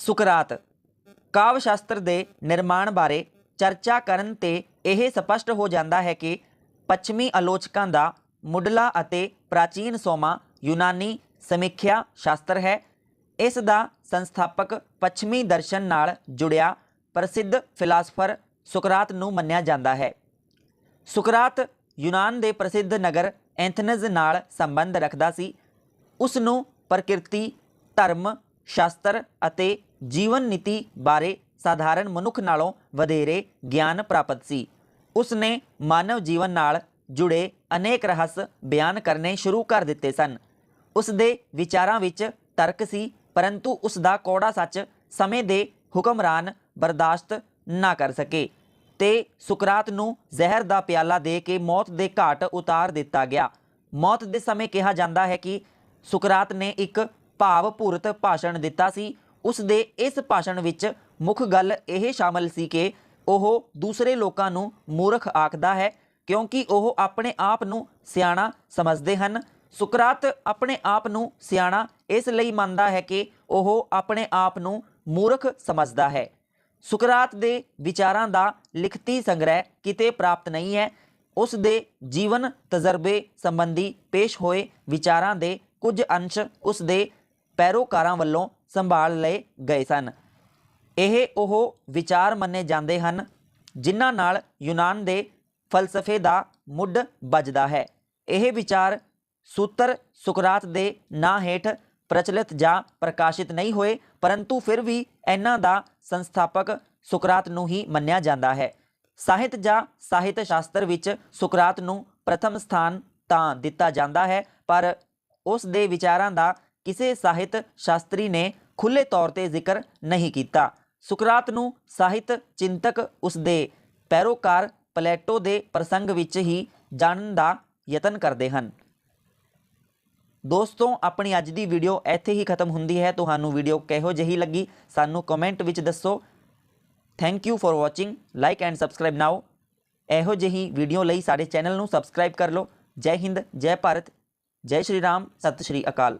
ਸੁਕਰਾਤ ਕਾਵ ਸ਼ਾਸਤਰ ਦੇ ਨਿਰਮਾਣ ਬਾਰੇ ਚਰਚਾ ਕਰਨ ਤੇ ਇਹ ਸਪਸ਼ਟ ਹੋ ਜਾਂਦਾ ਹੈ ਕਿ ਪੱਛਮੀ ਆਲੋਚਕਾਂ ਦਾ ਮੁੱਢਲਾ ਅਤੇ ਪ੍ਰਾਚੀਨ ਸੋਮਾ ਯੂਨਾਨੀ ਸਮੀਖਿਆ ਸ਼ਾਸਤਰ ਹੈ। ਇਸ ਦਾ ਸੰਸਥਾਪਕ ਪੱਛਮੀ ਦਰਸ਼ਨ ਨਾਲ ਜੁੜਿਆ ਪ੍ਰਸਿੱਧ ਫਿਲਾਸਫਰ ਸੁਕਰਾਤ ਨੂੰ ਮੰਨਿਆ ਜਾਂਦਾ ਹੈ। ਸੁਕਰਾਤ ਯੂਨਾਨ ਦੇ ਪ੍ਰਸਿੱਧ ਨਗਰ ਐਂਥਨਜ਼ ਨਾਲ ਸੰਬੰਧ ਰੱਖਦਾ ਸੀ। ਉਸ ਨੂੰ ਪ੍ਰਕਿਰਤੀ, ਧਰਮ, ਸ਼ਾਸਤਰ ਅਤੇ ਜੀਵਨ ਨੀਤੀ ਬਾਰੇ ਸਾਧਾਰਨ ਮਨੁੱਖ ਨਾਲੋਂ ਵਧੇਰੇ ਗਿਆਨ ਪ੍ਰਾਪਤ ਸੀ। ਉਸ ਨੇ ਮਾਨਵ ਜੀਵਨ ਨਾਲ ਜੁੜੇ ਅਨੇਕ ਰਹੱਸ ਬਿਆਨ ਕਰਨੇ ਸ਼ੁਰੂ ਕਰ ਦਿੱਤੇ ਸਨ। ਉਸ ਦੇ ਵਿਚਾਰਾਂ ਵਿੱਚ ਤਰਕ ਸੀ, ਪਰੰਤੂ ਉਸ ਦਾ ਕੌੜਾ ਸੱਚ ਸਮੇਂ ਦੇ ਹੁਕਮਰਾਨ ਬਰਦਾਸ਼ਤ ਨਾ ਕਰ ਸਕੇ ਤੇ ਸੁਕਰਾਤ ਨੂੰ ਜ਼ਹਿਰ ਦਾ ਪਿਆਲਾ ਦੇ ਕੇ ਮੌਤ ਦੇ ਘਾਟ ਉਤਾਰ ਦਿੱਤਾ ਗਿਆ। ਮੌਤ ਦੇ ਸਮੇਂ ਕਿਹਾ ਜਾਂਦਾ ਹੈ ਕਿ ਸੁਕਰਾਤ ਨੇ ਇੱਕ ਭਾਵਪੂਰਤ ਭਾਸ਼ਣ ਦਿੱਤਾ ਸੀ ਉਸ ਦੇ ਇਸ ਭਾਸ਼ਣ ਵਿੱਚ ਮੁੱਖ ਗੱਲ ਇਹ ਸ਼ਾਮਲ ਸੀ ਕਿ ਉਹ ਦੂਸਰੇ ਲੋਕਾਂ ਨੂੰ ਮੂਰਖ ਆਖਦਾ ਹੈ, ਕਿਉਂਕਿ ਉਹ ਆਪਣੇ ਆਪ ਨੂੰ ਸਿਆਣਾ ਸਮਝਦੇ ਹਨ। ਸੁਕਰਾਤ ਆਪਣੇ ਆਪ ਨੂੰ ਸਿਆਣਾ ਇਸ ਲਈ ਮੰਨਦਾ ਹੈ ਕਿ ਉਹ ਆਪਣੇ ਆਪ ਨੂੰ ਮੂਰਖ ਸਮਝਦਾ ਹੈ। ਸੁਕਰਾਤ ਦੇ ਵਿਚਾਰਾਂ ਦਾ ਲਿਖਤੀ ਸੰਗ੍ਰਹਿ ਕਿਤੇ ਪ੍ਰਾਪਤ ਨਹੀਂ ਹੈ। ਉਸ ਦੇ ਜੀਵਨ ਤਜਰਬੇ ਸੰਬੰਧੀ ਪੇਸ਼ ਹੋਏ ਵਿਚਾਰਾਂ ਦੇ ਕੁਝ ਅੰਸ਼ ਉਸ ਦੇ ਪੈਰੋਕਾਰਾਂ ਵੱਲੋਂ ਸੰਭਾਲ ਲਏ ਗਏ ਸਨ। ਇਹ ਉਹ ਵਿਚਾਰ ਮੰਨੇ ਜਾਂਦੇ ਹਨ, ਜਿਨ੍ਹਾਂ ਨਾਲ ਯੂਨਾਨ ਦੇ ਫਲਸਫੇ ਦਾ ਮੁੱਢ ਵੱਜਦਾ ਹੈ। ਇਹ ਵਿਚਾਰ ਸੂਤਰ ਸੁਕਰਾਤ ਦੇ ਨਾਂ ਹੇਠ ਪ੍ਰਚਲਿਤ ਜਾਂ ਪ੍ਰਕਾਸ਼ਿਤ ਨਹੀਂ ਹੋਏ, ਪਰੰਤੂ ਫਿਰ ਵੀ ਇਹਨਾਂ ਦਾ ਸੰਸਥਾਪਕ ਸੁਕਰਾਤ ਨੂੰ ਹੀ ਮੰਨਿਆ ਜਾਂਦਾ ਹੈ। ਸਾਹਿਤ ਜਾਂ ਸਾਹਿਤ ਸ਼ਾਸਤਰ ਵਿੱਚ ਸੁਕਰਾਤ ਨੂੰ ਪ੍ਰਥਮ ਸਥਾਨ ਤਾਂ ਦਿੱਤਾ ਜਾਂਦਾ ਹੈ, ਪਰ ਉਸ ਦੇ ਵਿਚਾਰਾਂ ਦਾ ਕਿਸੇ ਸਾਹਿਤ ਸ਼ਾਸਤਰੀ ਨੇ ਖੁੱਲੇ ਤੌਰ ਤੇ ਜ਼ਿਕਰ ਨਹੀਂ ਕੀਤਾ। ਸੁਕਰਾਤ ਨੂੰ ਸਾਹਿਤ ਚਿੰਤਕ ਉਸ ਦੇ ਪੈਰੋਕਾਰ ਪਲੇਟੋ ਦੇ ਪ੍ਰਸੰਗ ਵਿੱਚ ਹੀ ਜਾਣਨ ਦਾ ਯਤਨ ਕਰਦੇ ਹਨ। ਦੋਸਤੋ, ਆਪਣੀ ਅੱਜ ਦੀ ਵੀਡੀਓ ਇੱਥੇ ਹੀ ਖਤਮ ਹੁੰਦੀ ਹੈ। ਤੁਹਾਨੂੰ ਵੀਡੀਓ ਕਿਹੋ ਜਿਹੀ ਲੱਗੀ, ਸਾਨੂੰ ਕਮੈਂਟ ਵਿੱਚ ਦੱਸੋ। Thank you for watching like and subscribe now ਇਹੋ ਜਿਹੀ ਵੀਡੀਓ ਲਈ ਸਾਡੇ ਚੈਨਲ ਨੂੰ ਸਬਸਕ੍ਰਾਈਬ ਕਰ ਲਓ। ਜੈ ਹਿੰਦ, ਜੈ ਭਾਰਤ, ਜੈ ਸ਼੍ਰੀ ਰਾਮ, ਸਤਿ ਸ਼੍ਰੀ ਅਕਾਲ।